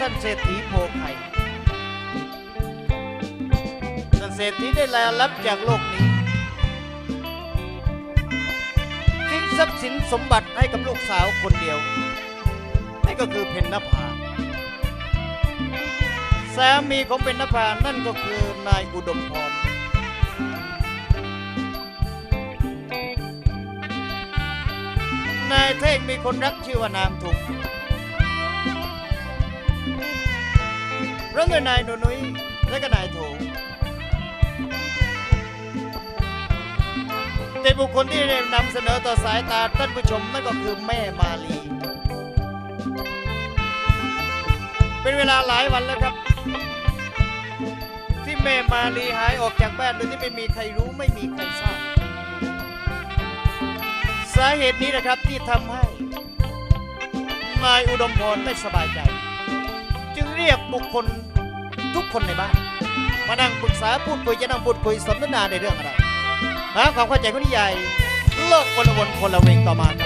ท่านเศรษฐีโพไข่ท่านเศรษฐีได้ลาลับจากโลกนี้ทิ้งทรัพย์สินสมบัติให้กับลูกสาวคนเดียวนั่นก็คือเพนนภาสามีของเพนนภานั่นก็คือนายอุดมพรนายเท่งมีคนรักชื่อว่านางทุง เพราะเงินนายหนุนุ้ยและก็นายโถแต่บุคคลที่ได้นำเสนอต่อสายตาท่านผู้ชมนั่นก็คือแม่มาลี เป็นเวลาหลายวันแล้วครับ ที่แม่มาลีหายออกจากบ้านโดยที่ไม่มีใครรู้ไม่มีใครทราบสาเหตุนี้นะครับที่ทำให้นายอุดมพรไม่สบายใจ จึงเรียกบุคคล ทุกคนในบ้าน มานั่งปรึกษาพูดคุยจะนั่งพูดคุยสนทนาในเรื่องอะไรหาความเข้าใจคนใหญ่โลกวนละวนคนละเวงต่อมา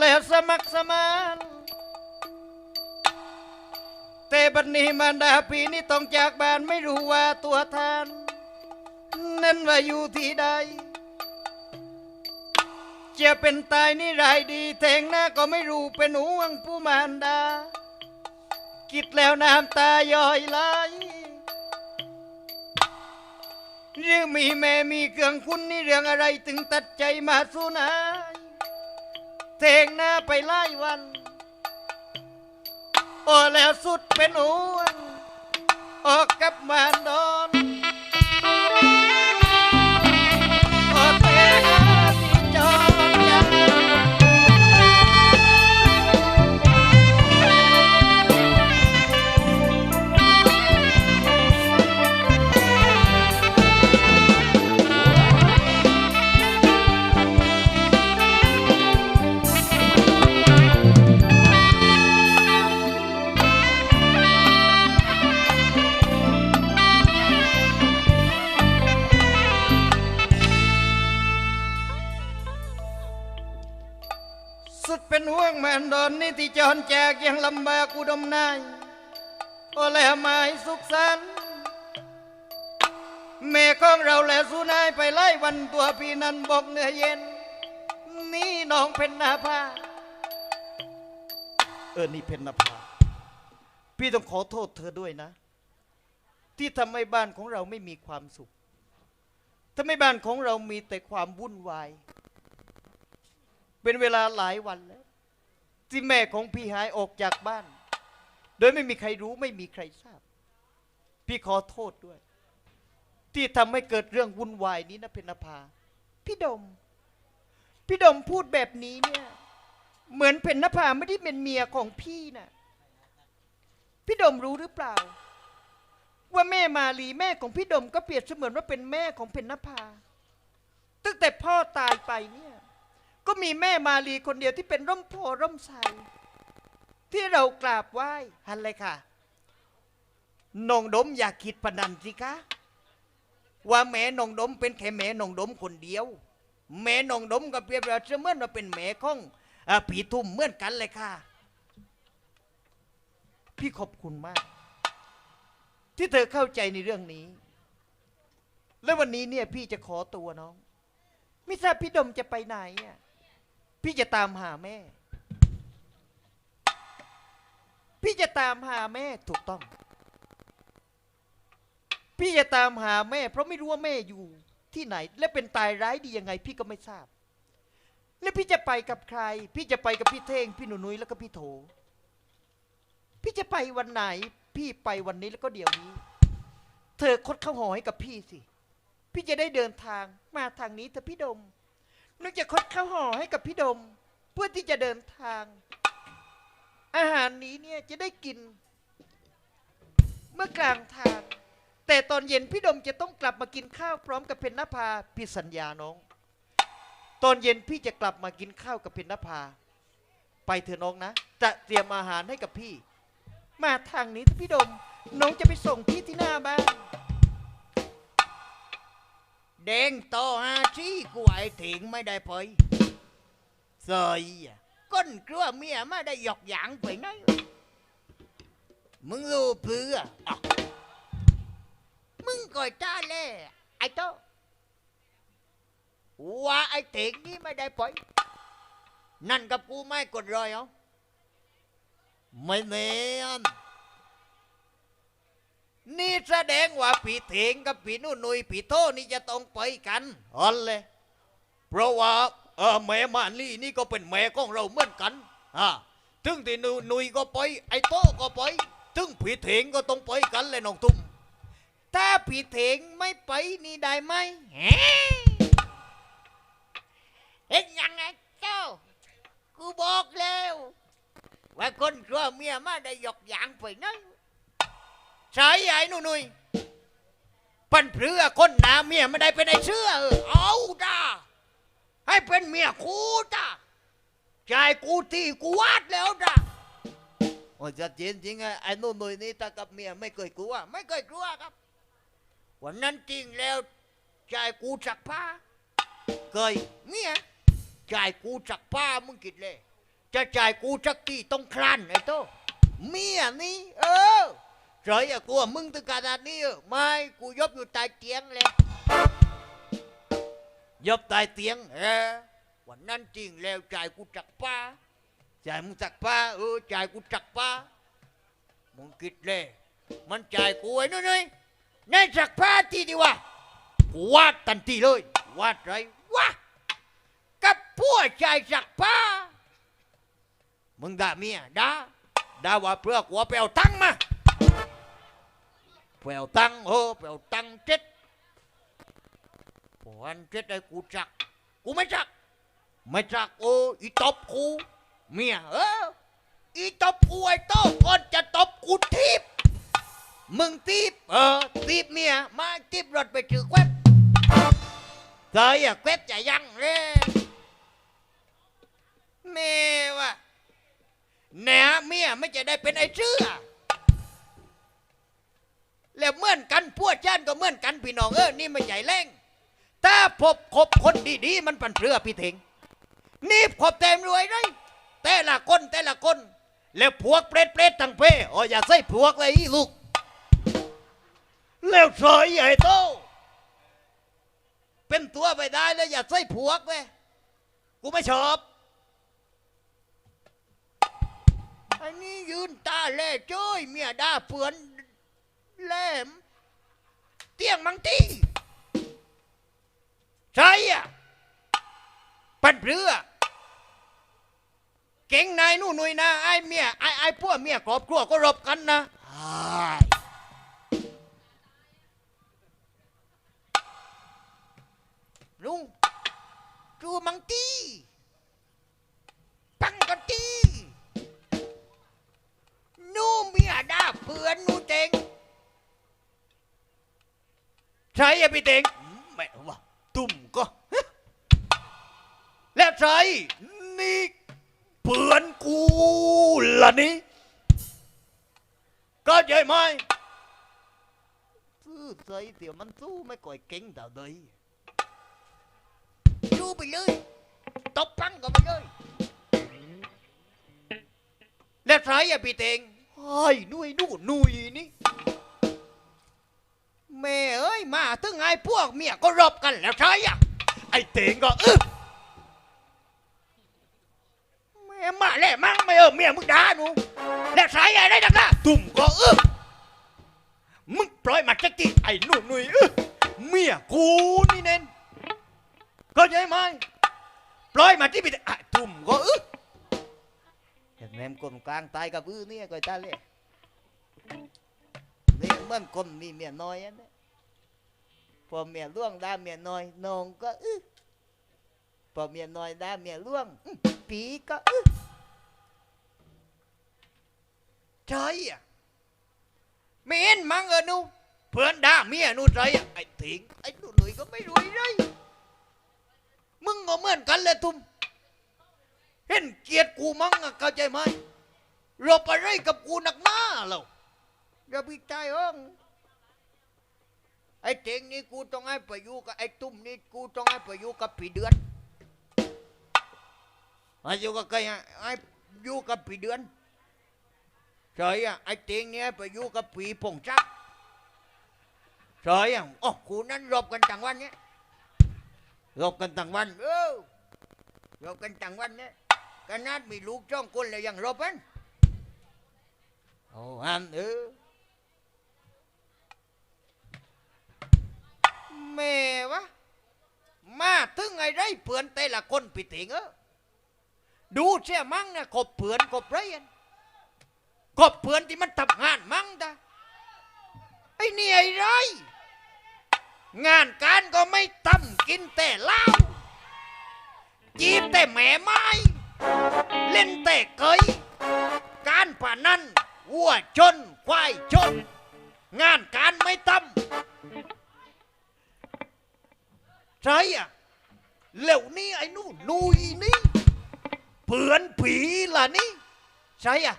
แล้วสมัครสมานแต่บัดนี้มารดาพีนี่ต้องจากบ้านไม่รู้ว่าตัวทาน นั้นว่าอยู่ที่ใด จะเป็นตายนี่รายดีแทงหน้าก็ไม่รู้เป็นห่วงผู้มารดา คิดแล้วน้ำตาย่อยไหลหรือมีแม่มีเครื่องคุณนี่เรื่องอะไรถึงตัดใจมาสู้นาย เทงหน้าไปไล่วัน โอ้แล้วสุดเป็นอ้วน ออกกับมานดอน กยังลำบากอุดมนายโอแล้วหมายสุขสันต์แม่ของเราและสู้นายไปไล่วันตัวพี่นั้นบอกเหนื่อยเย็น นี่น้องเพนนาภาเออนี่เพนนาภาพี่ต้องขอโทษเธอด้วยนะ ที่ทำให้บ้านของเราไม่มีความสุขทำให้บ้านของเรามีแต่ความวุ่นวาย เป็นเวลาหลายวันแล้ว ที่แม่ของพี่หายออกจากบ้าน โดยไม่มีใครรู้ไม่มีใครทราบ พี่ขอโทษด้วย ที่ทำให้เกิดเรื่องวุ่นวายนี้นะเพนภา พี่ดม พี่ดมพูดแบบนี้เนี่ย เหมือนเพนภาไม่ได้เป็นเมียของพี่นะ่ะ พี่ดมรู้หรือเปล่า ว่าแม่มาลีแม่ของพี่ดมก็เปรียบเสมือนว่าเป็นแม่ของเพนภาตั้งแต่พ่อตายไปเนี่ย ก็มีแม่มาลีคนเดียวที่เป็นร่มโพร่มไทรที่เรากราบไหว้ฮันเลยค่ะนงดมอย่าคิดปะนันสิคะว่าแม่นงดมเป็นแค่แม่นงดมคนเดียว แม่นงดมก็เปรียบเราเสมือนว่าเป็นแม่ของผีทุ่มเหมือนกันเลยค่ะ พี่ขอบคุณมาก ที่เธอเข้าใจในเรื่องนี้ แล้ววันนี้เนี่ยพี่จะขอตัวน้อง ไม่ทราบพี่ดมจะไปไหนอะ พี่จะตามหาแม่ พี่จะตามหาแม่ถูกต้อง พี่จะตามหาแม่ เพราะไม่รู้ว่าแม่อยู่ที่ไหน และเป็นตายร้ายดียังไง พี่ก็ไม่ทราบ แล้วพี่จะไปกับใคร พี่จะไปกับพี่เท่ง พี่หนูนุ้ยแล้วก็พี่โถ พี่จะไปวันไหน พี่ไปวันนี้แล้วก็เดี๋ยวนี้ เธอคดข้าหอให้กับพี่สิ พี่จะได้เดินทางมาทางนี้เถอะพี่ดม นึกจะคดข้าวห่อให้กับพี่ดม เพื่อที่จะเดินทาง อาหารนี้เนี่ยจะได้กิน เมื่อกลางทาง แต่ตอนเย็นพี่ดมจะต้องกลับมากินข้าวพร้อมกับเพนนภาพี่สัญญาน้อง ตอนเย็นพี่จะกลับมากินข้าวกับเพนนภา ไปเถอะน้องนะ จะเตรียมอาหารให้กับพี่ มาทางนี้พี่ดม น้องจะไปส่งพี่ที่หน้าบ้าน แดงโต่าชี้กูไอถิงไม่ได้ไปเสยก้นกลัวเมียไม่ได้หยอกหยางไปไหนมึงรู้เพื่ออะมึงก่อยจ้าเล่ไอ้โตว่าไอ้ถิงนี่ไม่ได้ไปนั่นกับกูไม่กดรอยเอาไม่เนียน นี่แสดงว่าผีเถงกับผีนุ่นนุยผีโทนี่จะต้องไปกันอ๋อเลยเพราะว่าเออแม่มาลี่นี่ก็เป็นแม่ของเราเหมือนกันอ่าถึงที่นุนุยก็ไปไอ้โตก็ไปถึงผีเถงก็ต้องไปกันเลยน้องตุ้มถ้าผีเถงไม่ไปนี่ได้ไหมแหมเห็นยังไงเจ้า กูบอกแล้วว่าคนกลัวเมียมาได้หยอกหยางไปนั่น ใช่ไอ้หนุ่ยปันเพื่อคนหนาเมียไม่ได้เป็นไอ้เชื่อเออเอาจ้าให้เป็นเมียคูจ้าใจายกูที่กูวาดแล้วจ้าโอ้ยจะจริงจริงๆไอ้ไอ้หนุ่ยนี่ตากับเมียไม่เคยกลัวไม่เคยกลัวครับ วันนั้นจริงแล้วใจายกูจักผ้าเคยเมียใจายกูจักผ้ามึงคิดเลยจะจ่ายกูจักกี่ต้องครั่นไอ้โตเมียนี่เออ เฉยอะกลัวมึงถึงขนาดนี้ไม่กูยบอยู่ใต้เตียงเลยยบใต้เตียงเออวันนั้นจริงแล้วใจกูจักป้าใจมึงจักป้าเออใจกูจักป้ามึงคิดเลยมันใจกูไอ้นู่นนี่ในจักป้าทีดีวะกูวาดทันทีเลยวาดไรวะกับพวกจ่ายจักป้ามึงด่าเมียด่าด่าว่าเพื่อกูเอาไปเอาตังมา ไปเอาตังเออไปเอาตังเจ็ดพออันเจ็ดไอ้กูจัก กูไม่จัก ไม่จักโอ้อีตบกูเมียเอออีตบกูไอ้โต้ก่อนจะตบกูทีบมึงทีบเออทีบเมียมาทีบรถไปถือแควบเธออย่าแควบจะยังเลยแม่วะแหนเมียไม่จะได้เป็นไอ้เชื่อ แล้วเหมือนกันพวกชานก็เหมือนกันพี่น้องเออนี่ไม่ใหญ่แรงถ้าพบคบคนดีๆ มันปันเพื่อพี่เถงนี่พบเต็มรวยเลยแต่ละคนแต่ละคน แล้วพวกเปรตเปรตทั้งเพอ๋ออย่าใส่พวกเลยลูก แล้วเฉยใหญ่โตเป็นตัวไปได้แล้วอย่าใส่พวกเลยกูไม่ชอบอ้นี่ยืนตาแล่จ้อยเมียด่าเปือน แหลม เตียงมังตีใช่อะปันเรือ เก่งนายนู่นนุยนะไอ้เมียไอ้ไอ้พวกเมียครอบครัวก็รบกันนะอ้ายลุงจูมังตีปังกะตีนู่เมียด่า ใช่อะพี่เต็งแม่ว่าตุ่มก็ แล้วใช่นี่เพื่อนกูล่ะนี่ก็ใช่ไหมซื้อใส่เดี๋ยวมันสู้ไม่ก่อยเก่งเท่าใดสู้ไปเลยตบปังก็ไปเลยแล้วใช่อะพี่เต็งเฮ้ยนุ่ยนู่นนุ่ยนี่ แม่เอ้ยมาถึงไอ้พวกเมียก็รบกันแล้วใช่อะไอ้เตงก็อึบแม่มาแล้วมั้งไม่เออเมียมึงด่าหนูแล้วสายใหญ่ได้ดังนะตุ่มก็เออมึงปล่อยมาจักทีไอ้หนุ่หนุ่ยเออเมียกูนี่เน้นเข้าใจไหมปล่อยมาที่ปิดไอ้ตุ่มก็เออเห็นแม่มคนกลางตายกับอื้อเนี่ยก็ตาเลย เหมื่อนคนมีเมียน้อยนะพอเมียล่วงได้เมียน้อยนองก็อื้อพอเมียน้อยได้เมียล่วงปีก็อื้อใช่อะไม่เห็นมังเออนูเพื่อนด่าเมียนูใจอะไอ้ถิงไอ้หนุ่ยก็ไม่รวยเลยมึงก็เหมือนกันเลยทุ่มเห็นเกียรติกูมั้งอะเข้าใจไหมรบอะไรกับกูหนักหน้าเรา อย่าไปใจห้องไอ้เจงนี่กูต้องให้ไปอยู่กับไอ้ตุ้มนี่กูต้องให้ไปอยู่กับปีเดือนให้อยู่กับใครอะให้อยู่กับปีเดือนใช่อะไอ้เตียงเนี้ยไปอยู่กับผีผงจักรใช่ะโอ้คูนั้นรบกันต่างวันเนี้ยรบกันต่างวันเออรบกันต่างวันเนี่ยขนาดมีลูกจ้องคนเลยยังรบกันโอ้ฮันเออ แม่วะมาถึงไอ้ไรเปือนแต่ละคนปิติงเออดูเสียมั่งนะกบเปือนกบไรอันก็เพื่อนที่มันทำงานมั่งดะไอ้นี่ไอ้ไร งานการก็ไม่ทำกินแต่เหล้าจีบแต่แม่ไม้ เล่นแต่เกยการผ่านั้นวัวชนควายชน งานการไม่ทำ ช่อะแล้วนี่ไอ้นู่นนุยนี่เพื่อนผีล่ะนี่ใช่อะ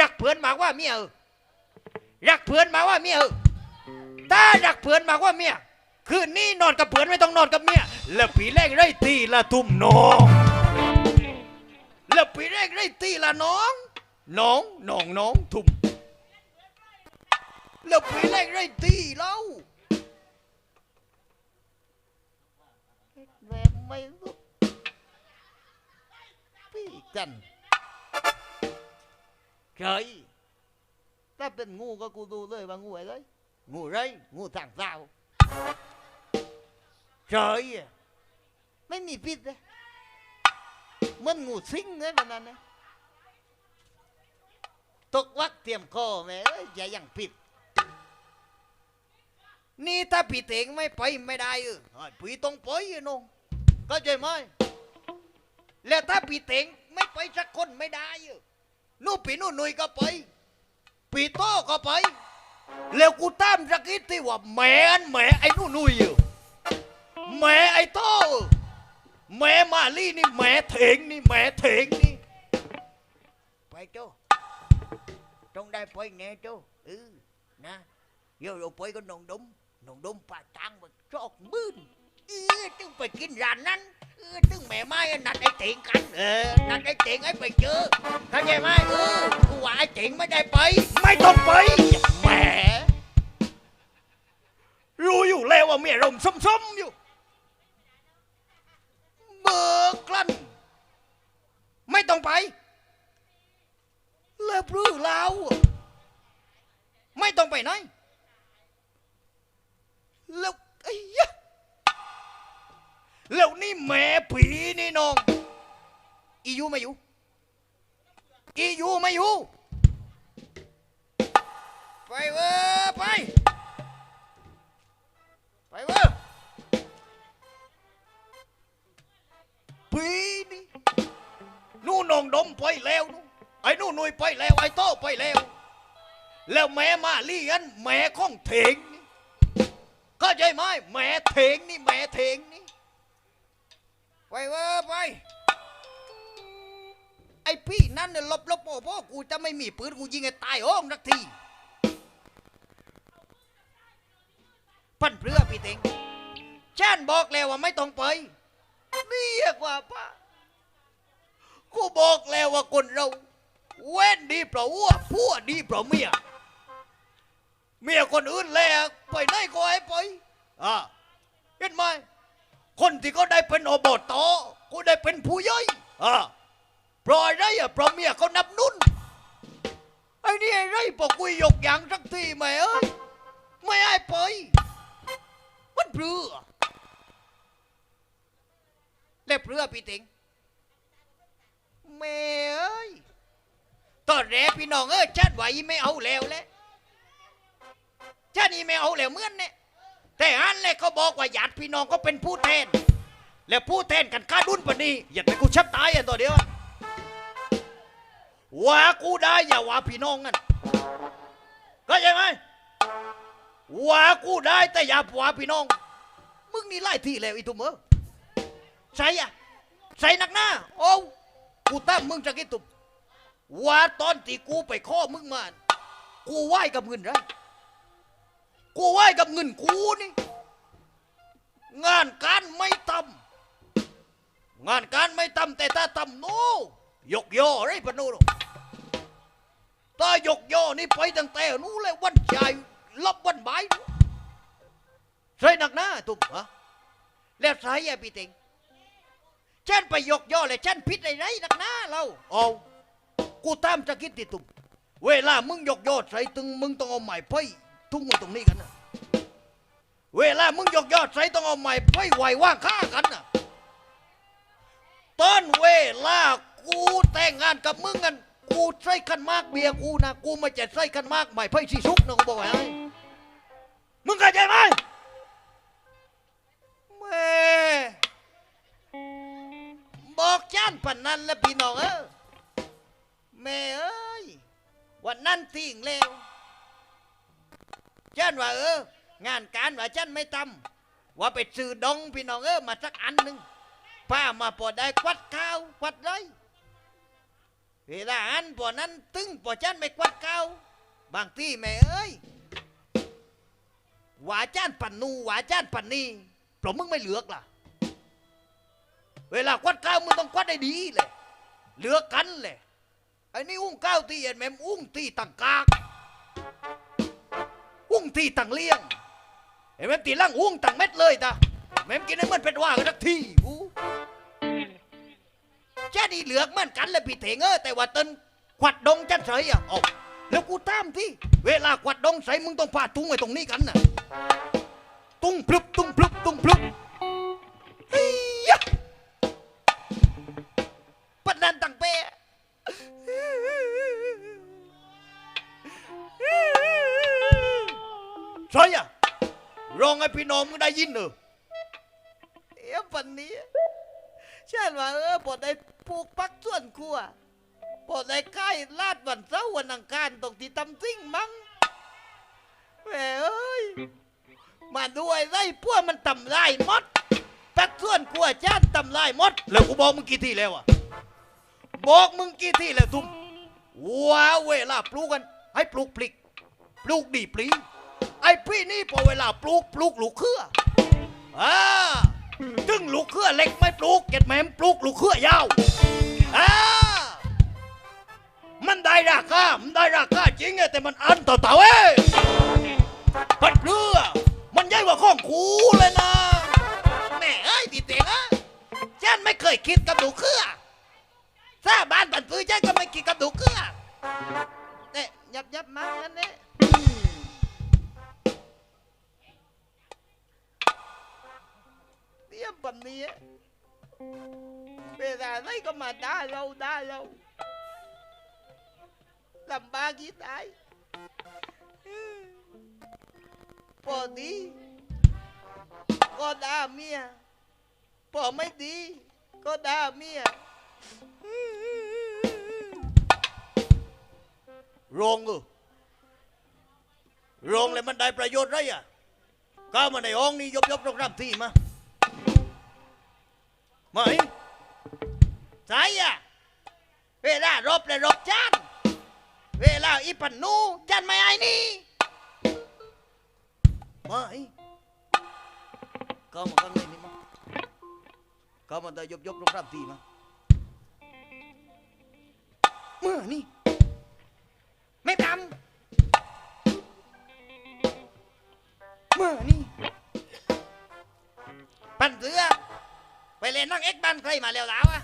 รักเพื่อนมากว่าเมียเออรักเพื่อนมาว่าเมียเออถ้ารักเพื่อนมากว่าเมียคืนนี้นอนกับเพื่อนไม่ต้องนอนกับเมียแล้วปีแรกไรตีละทุ่มน้องแล้วปีแรกไรตีละน้องน้องน้องน้องทุ่มแล้วปีแรกไรตีเล่า แบบไม่รู้พี่กันเคยถ้าเป็นงูก็กูดูเลยว่างูอะไรงูไรงูทางเท้าเคยอะไม่มีพิษเลยเหมันงูสิงเลยมันนั่นนะตกวักเตรียมคอแม่เอ้ยอย่ายังผิดนี่ถ้าปีเตงไม่ไปไม่ได้เออไอ้ปีต้องไปอะน้อง ก็ใจไหมแล้วถ้าปีเต็งไม่ไปสักคนไม่ได้เออนู่นปีนู่นหนุยก็ไป ปีโต้ก็ไป แล้วกูตามสักนิดที่ว่าแหมอันแหมไอ้นู่นหนุยอยู่แหมไอ้โต้แหมมาลี่นี่แหมเถงนี่แหมเถงนี่ไปโจ้ต้องได้ไปแน่โจ้เออนะเดี๋ยวเราไปก็นองดมนองดมป่าตังมันจอกมื่น เออตึงไปกินร้านนั้นเออตึงแม่ไม้นัดไอ้เถงกันเออนัดไอ้เถงให้ไปเจอเข้าใจไหมเออกูว่าไอ้เจ๋งไม่ได้ไป ไม่ต้องไปแหมรู้อยู่แล้วว่าเมียรมซ้ำๆอยู่เบิกกลั้นไม่ต้องไปเลิกรื้อเราไม่ต้องไปไหนแล้วไอ้ยะ แล้วนี่แม่ผีนี่น้อง อียูไม่อยู่ อียูไม่อยู่ ไปเว้ยไป ไปเว้ยปีนี่นู่นนองดมไปแล้วนู่นไอ้นู่นนุยไปแล้ว ไอ้โต้ไปแล้ว แล้วแม่มาเลียนแม่ของเถงนี่เข้าใจไหมแม่เถงนี่แม่เถงนี่ ไปเว้ยไป ไอ้พี่นั่นเนี่ยลบลบโอ้พ่อกูจะไม่มีปืนกูยิงไอ้ตายโอ้งสักที พันเพื่อพี่เต็งฉันบอกแล้วว่าไม่ต้องไปนี่เรียกว่าป้ากูบอกแล้วว่าคนเรา เว้นดีเพราะวัวผัวดีเพราะเมีย เมียคนอื่นแล้วไปไหนก็ให้ไปอ่าเห็นไหม คนที่เขาได้เป็นอบตก็ได้เป็นผู้ย่อยอ่าปล่อยได้อะปล่อยเมียเขานับนุ่นไอ้นี่ไอ้ไรบอกกูยกยางสักทีไหมเอ้ยไม่ไอ้ปอยมันเปลือเล็บเปลือพี่ติงแม่เอ้ยตอนแรกพี่น้องเอ้ยชาติไหวไม่เอาแล้วแล้วชาตินี้ไม่เอาแล้วเมื่อนเนี่ย แต่อันเลยเขาบอกว่าญาติพี่น้องก็เป็นผู้แทน แล้วผู้แทนกันค่าดุนปนีอย่าไปกูชับตายอะตัวเดียวว่ากูได้อย่าว่าพี่น้องกันก็ใช่ไหมว่ากูได้แต่อย่าว่าพี่น้อง มึงนี่ไล่ที่แล้วอีตุ่มเออใส่อะใส่หนักหน้า โอ้กูตั้มมึงจะกินตุ่มว่าตอนที่กูไปข้อมึงมา กูไหว้กับเงินไร กูไหว้กับเงินกูนี่ งานการไม่ทำงานการไม่ทำแต่ถ้าทำโน่ยกย่อไรปะโน่ถ้ายกย่อนี่ไปตั้งแต่นู้นเลยวันใจายรับวันบ่ายใส่หนักหน้าตุ่มฮะแล้วใส่อะพี่ต็งฉันไปยกย่อเลยฉันผิดอะไรหนักหน้าเราเอากูตามจะคิดติตุ่มเวลามึงยกย่อใส่ตึงมึงต้องเอาไม้ไพ่ ทุ่งมึงตรงนี้กันนะเวลามึงยกยอดใส่ต้องเอาใหม่ไปไหวว่างฆ่ากันนะต้นเวลากูแต่งงานกับมึงกันกูใส่ขันมากเบียร์กูนะกูไม่จะใส่ขันมากใหม่ไพ่ชีชุกนะกูบอกไว้มึงเข้าใจไหมแม่บอกจ้านปันนั้นแล้วพี่น้องเออแม่เอ้ยวันนั้นทิ้งแล้ว จ้านว่าเอองานการว่าฉันไม่ทำว่าไปซื้อดองพี่น้องเออมาสักอันหนึ่งป้ามาพอได้ควัดข้าวควัดไรเวลาอันพอนั้นตึงพอฉันไม่ควัดข้าวบางที่แม่เอ้ยว่าจ้านปันนูว่าจ้านปันนีเพราะมึงไม่เหลือกล่ะ เวลาควัดข้าวมึงต้องควัดได้ดีเลยเหลือกกันเลยไอ้นี่อุ้งก้าวตีเห็นแม่มอุ้งตีตังกาก ที่ตังเลี้ยงเห็นไหมตีล่างอุ้งตังเม็ดเลยตาแม่มกินให้มันเป็นว่ากันทักทีอูแค่นี้เหลือกมันกันเลยพี่เถงเออแต่ว่าต้นขวัดดงจันใสอะเอาแล้วกูตามที่เวลาขวัดดงใสมึงต้องพาตุ้งไว้ตรงนี้กันน่ะตุ้งพลุบตุ้งพลุบตุ้งพลุบ ใช่อะร้องให้พี่น้องมึงได้ยินเนอเอ๊ะวันนี้ฉันว่าเออพอได้ปลูกปักส่วนครัวพอได้ใกล้ลาดวันเสาร์วันอังคารตรงที่ตำซิ่งมั้งแหมเอ้ยมาด้วยไร่พวกมันตำลายมดปักส่วนครัวชาติตำลายมด แล้วกูบอกมึงกี่ทีแล้วอะบอกมึงกี่ทีแล้วทุ่มว้าเวลาปลูกกัน ให้ปลูกพลิก ปลูกดีปลี อ้พี่นี่พอเวลาปลูกปลูกลูกเครืออ่าถึงลูกเครือเล็กไม่ปลูกเก็ดแหมมปลูกลูกเครือยาวอ่ามันได้ราคา มันได้ราคาจริงไงแต่มันอันต่อเต่าเอ้ยปัดเรือ มันใหญ่กว่าข้องคูเลยนะแม่เอ้ยพี่เต๋งอะฉันไม่เคยคิดกับลูกเครือถ้าบ้านปันปื้อฉันก็ไม่คิดกับลูกเครือเนี่ยยับยับมางั้นเนี่ย เตี้ยปันนี้เวลาไรก็มาด่าเราด่าเราลำบากกี่ตายพอดีก็ด่าเมียพอไม่ดี ก็ด่าเมียโรงเออโรงเลยมันได้ประโยชน์ไรอะก้าวมาในห้องนี้ยบยบรองรับที่มา ไอ้สายอะเวลารบเลยรบจานเวลาอีปันนูจานไม่ไอ้นี่มาไอ้ก้าวมาข้างในนี่มาก้าวมาได้ยบยบรองรับที่มาเมื่อนี่ไม่ทำเมื่อนี่ปันเสือ ไปเล่นนั่งเอ็กบ้านใครมาแล้วแล้วอะ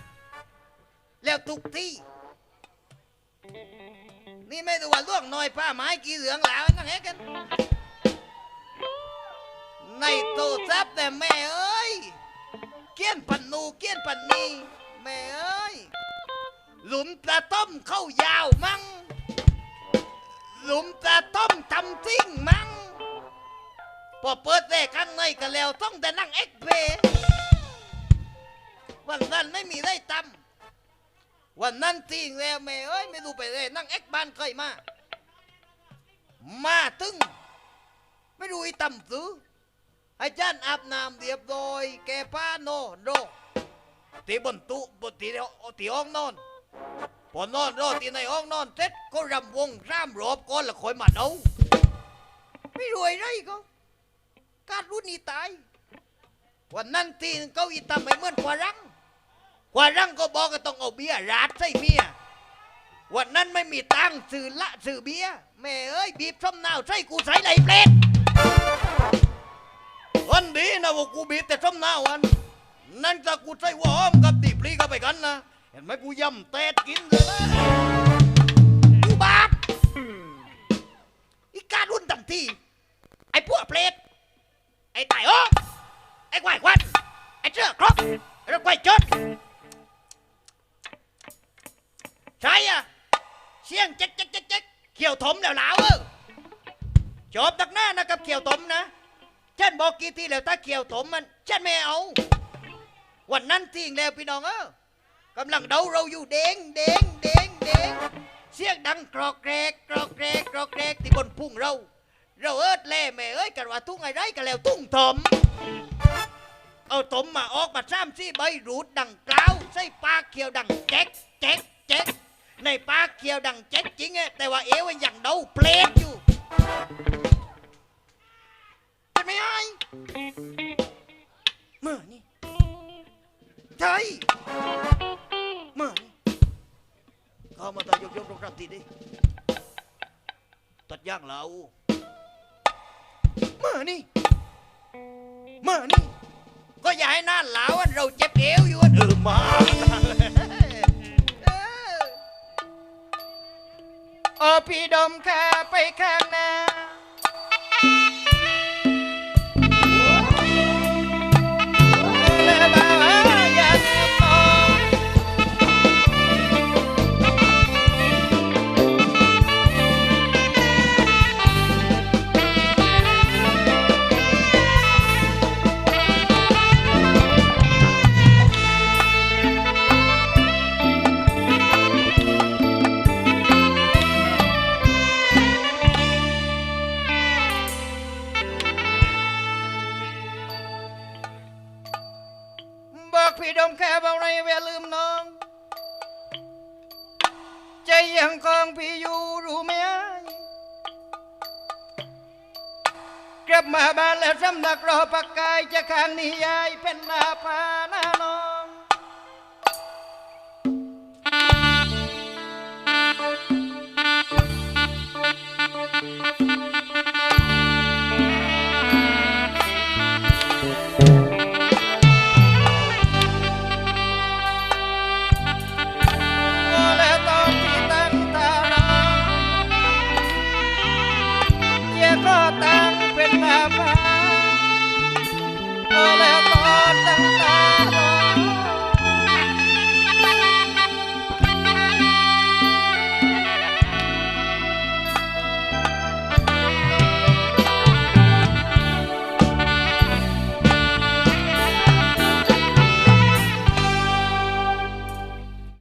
แล้วทุกที่ นี่ไม่ดูว่าล่วงน้อยผ้าไม้กี่เหลืองแล้วนั่งเอ็กกันเลยแต่แม่เอ้ย เกี้ยนปันนูเกี้ยนปันนีแม่เอ้ย หลุมปลาต้มเข้ายาวมั้งหลุมปลาต้มทำซิ่งมั้งพอเปิดแต่ข้างในก็แล้วต้องแต่นั่งเอ็กเพย์ วันนั้นไม่มีได้ตำวันนั้นจริงแล้วแม่เอ้ยไม่รู้ไปเลยนั่งเอ็กบ้านเคยมา มาตึง ไม่รู้อีตำซื้ออาจารย์อาบน้ำเรียบร้อยแกป้าโนโรตีบนตุบนตีตีห้องนอนพอนอนรอตีในห้องนอนเสร็จก็รำวงร่ามรอบก้อนแล้วคอยมาเอาไม่รวยไรก็การรุ่นนี้ตาย วันนั้นทีนึงเก้าอีตำไม่เหมือนกว่ารัง ว่ารังก็บอกก็ต้องเอาเบียร์ราดใส่เมียวันนั้นไม่มีตังค์ซื้อละซื้อเบียร์แม่เอ้ยบีบส้มนาวใส่กูใส่ไหลเปลดวันดีนะว่ากูบีบแต่ส้มนาววันนั่นถ้ากูใส่หัวหอมกับตีปลีเข้าไปกันนะเห็นไหมกูย่ำเตดกินเลยนะกูบาปอีการรุ่นตังทีไอ้พวกเปรตไอ้ตายโอ้ไอ้ควายควันไอ้เชือกครบไอ้ควายจด ใช่อะเสียงเจ๊กเจ๊กเจ๊กเจ๊กเขียวถมแล้วหลาวเออจบตักหน้านะกับเขียวถมนะฉันบอกกี่ทีแล้วถ้าเขียวถมมันฉันไม่เอา วันนั้นทิ้งแล้วพี่น้องเออกำลังเดาเราอยู่เด้งเด้งเด้งเด้งเสียงดังกรอกแกรกกรอกแกรกกรอกแกรกที่บนพุ่งเรา เราเอิดแล่แม่เอ้ยกันว่าทุ่งอะไรกันแล้วทุ่งถมเอาถมมาออกมาซ้ำซี่ใบรูดดังกล่าวใส่ปากเขียวดังแจ๊กแจ๊กแจ๊ก ในปากเขียวดังแจ๊กจริงอะแต่ว่าเอวมันอย่างเดาเปลดอยู่จะไม่ให้เมื่อนี่ใช่เมื่อนี่เข้ามาตายกยกตรงรับทีดิตัดย่างเราเมื่อนี่เมื่อนี่ก็อย่าให้หน้าหลาวอันเราเจ็บเอวอยู่อันเออมา โอ้พี่ดมแค่ไปข้างหน้า